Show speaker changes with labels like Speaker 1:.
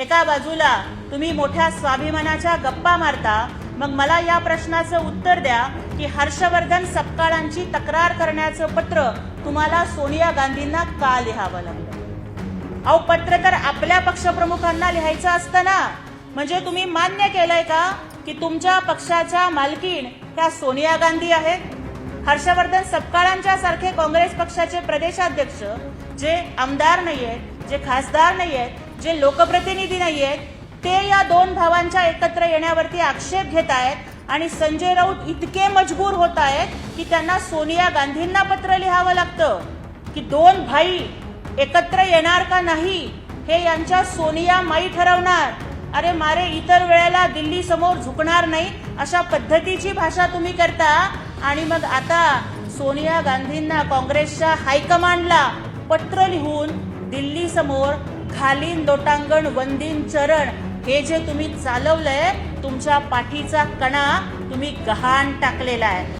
Speaker 1: एका बाजूला तुम्ही मोठ्या स्वाभिमानाच्या गप्पा मारता मग मला या प्रश्नाचं उत्तर द्या की हर्षवर्धन सपकाळांची तक्रार करण्याचं पत्र तुम्हाला सोनिया गांधींना का लिहावं लागलं? अहो पत्र तर आपल्या पक्षप्रमुखांना लिहायचं असतं ना. म्हणजे तुम्ही मान्य केलंय का की तुमच्या पक्षाच्या मालकीण ह्या सोनिया गांधी आहेत? हर्षवर्धन सपकाळांच्या सारखे काँग्रेस पक्षाचे प्रदेशाध्यक्ष जे आमदार नाही आहेत जे खासदार नाही आहेत जे लोकप्रतिनिधी नाही आहेत ते या दोन भावांच्या एकत्र येण्यावरती आक्षेप घेत आहेत आणि संजय राऊत इतके मजबूर होत आहेत की त्यांना सोनिया गांधींना पत्र लिहावं लागतं की दोन भाई एकत्र येणार का नाही हे यांच्या सोनिया माई ठरवणार. अरे मारे इतर वेळेला दिल्ली समोर झुकणार नाही अशा पद्धतीची भाषा तुम्ही करता. आणि मग आता सोनिया गांधींना काँग्रेसच्या हायकमांडला पत्र लिहून दिल्ली खालीन दोटांगण वंदीन चरण. हे जे तुम्ही चालवलंय तुमच्या पाठीचा कणा तुम्ही गहाण टाकलेला आहे.